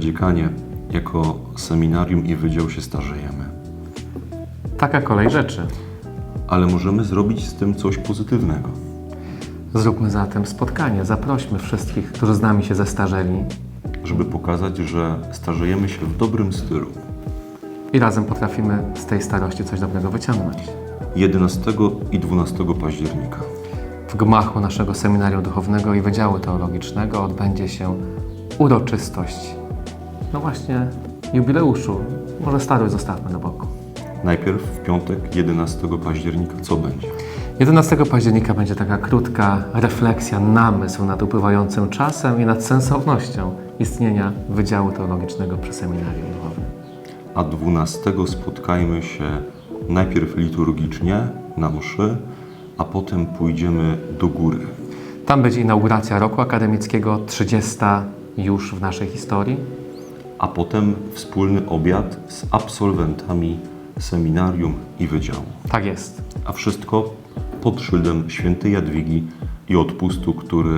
spotkanie. Jako seminarium i wydział się starzejemy. Taka kolej rzeczy. Ale możemy zrobić z tym coś pozytywnego. Zróbmy zatem spotkanie. Zaprośmy wszystkich, którzy z nami się zestarzeli żeby pokazać, że starzejemy się w dobrym stylu. i razem potrafimy z tej starości coś dobrego wyciągnąć. 11 i 12 października. W gmachu naszego seminarium duchownego i Wydziału Teologicznego odbędzie się uroczystość. No właśnie, jubileuszu. Może starość zostawmy na boku. Najpierw w piątek 11 października co będzie? 11 października będzie taka krótka refleksja, namysł nad upływającym czasem i nad sensownością istnienia Wydziału Teologicznego przy Seminarium Duchownym. A 12 spotkajmy się najpierw liturgicznie na mszy, a potem pójdziemy do góry. Tam będzie inauguracja roku akademickiego, 30 już w naszej historii. A potem wspólny obiad z absolwentami seminarium i wydziału. Tak jest. A wszystko pod szyldem świętej Jadwigi i odpustu, który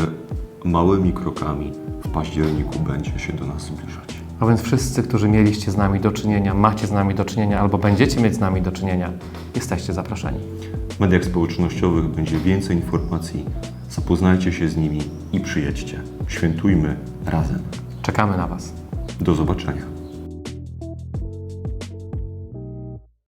małymi krokami w październiku będzie się do nas zbliżać. A więc wszyscy, którzy mieliście z nami do czynienia, macie z nami do czynienia albo będziecie mieć z nami do czynienia, jesteście zaproszeni. W mediach społecznościowych będzie więcej informacji. Zapoznajcie się z nimi i przyjedźcie. Świętujmy razem. Czekamy na Was. Do zobaczenia.